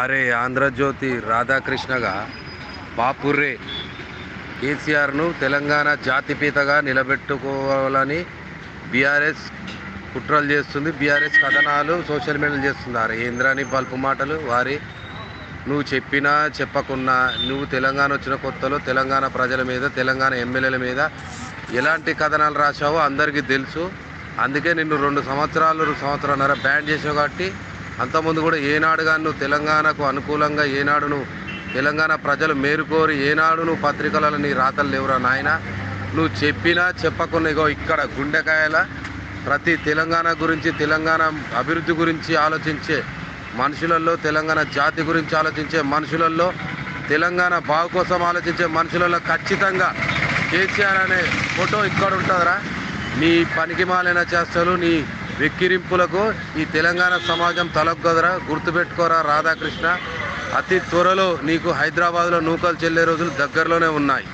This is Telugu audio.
అరే ఆంధ్రజ్యోతి రాధాకృష్ణగా బాపుర్రే కేసీఆర్ను తెలంగాణ జాతిపీతగా నిలబెట్టుకోవాలని బీఆర్ఎస్ కుట్రలు చేస్తుంది. బీఆర్ఎస్ కథనాలు సోషల్ మీడియాలు చేస్తున్నారు ఇంద్రాని బల్పు మాటలు? వారి నువ్వు చెప్పినా చెప్పకున్నా నువ్వు తెలంగాణ వచ్చిన కొత్తలో తెలంగాణ ప్రజల మీద తెలంగాణ ఎమ్మెల్యేల మీద ఎలాంటి కథనాలు రాశావో అందరికీ తెలుసు. అందుకే నిన్ను రెండు సంవత్సరాలు సంవత్సరాన్నర బ్యాన్ చేసావు కాబట్టి అంతకుముందు కూడా ఏనాడు గాను నువ్వు తెలంగాణకు అనుకూలంగా ఏనాడును తెలంగాణ ప్రజలు మేరుకోరి ఏనాడు నువ్వు పత్రికలలో నీ రాతలు లేవురా నాయన. నువ్వు చెప్పినా చెప్పకున్నా ఇక్కడ గుండెకాయల ప్రతి తెలంగాణ గురించి తెలంగాణ అభివృద్ధి గురించి ఆలోచించే మనుషులలో తెలంగాణ జాతి గురించి ఆలోచించే మనుషులలో తెలంగాణ బాగు కోసం ఆలోచించే మనుషులలో ఖచ్చితంగా కేసీఆర్ అనే ఫోటో ఇక్కడ ఉంటుందిరా నీ పనికి మాలిన చేష్టలు నీ వెక్కిరింపులకు ఈ తెలంగాణ సమాజం తలగ్గదరా గుర్తుపెట్టుకోరా రాధాకృష్ణ. అతి త్వరలో నీకు హైదరాబాద్లో నూకలు చెల్లే రోజులు దగ్గరలోనే ఉన్నాయి.